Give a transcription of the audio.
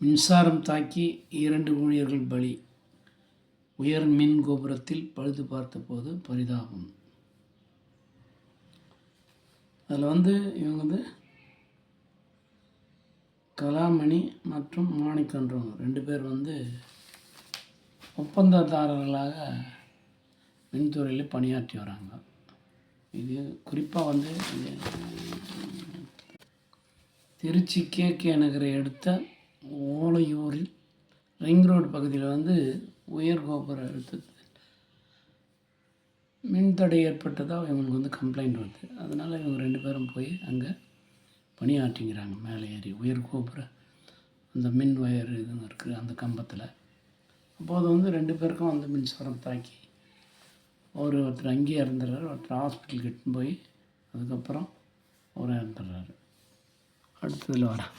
மின்சாரம் தாக்கி இரண்டு ஊழியர்கள் பலி. உயர் மின் கோபுரத்தில் பழுது பார்த்தபோது பரிதாபம். அதில் வந்து இவங்க வந்து கலாமணி மற்றும் மாணிக்கன்றவங்க ரெண்டு பேர் வந்து ஒப்பந்ததாரர்களாக மின்துறையில் பணியாற்றி வராங்க. இது குறிப்பாக வந்து திருச்சி கே கே நகரை எடுத்த ஓலையூரில் ரிங் ரோடு பகுதியில் வந்து உயர் கோபுர அழுத்தத்தில் மின்தடை ஏற்பட்டதாக இவங்களுக்கு வந்து கம்ப்ளைண்ட் வருது. அதனால் இவங்க ரெண்டு பேரும் போய் அங்கே பணியாற்றிங்கிறாங்க. மேலே ஏறி உயர் கோபுர அந்த மின் ஒயர் இதுன்னு இருக்குது அந்த கம்பத்தில். அப்போது வந்து ரெண்டு பேருக்கும் வந்து மின்சாரம் தாக்கி ஒரு ஒருத்தர் அங்கேயே இறந்துடுறாரு ஒருத்தர் ஹாஸ்பிட்டல் கிட்ட போய் அதுக்கப்புறம் அவர் இறந்துடுறாரு. அடுத்ததில் வரேன்.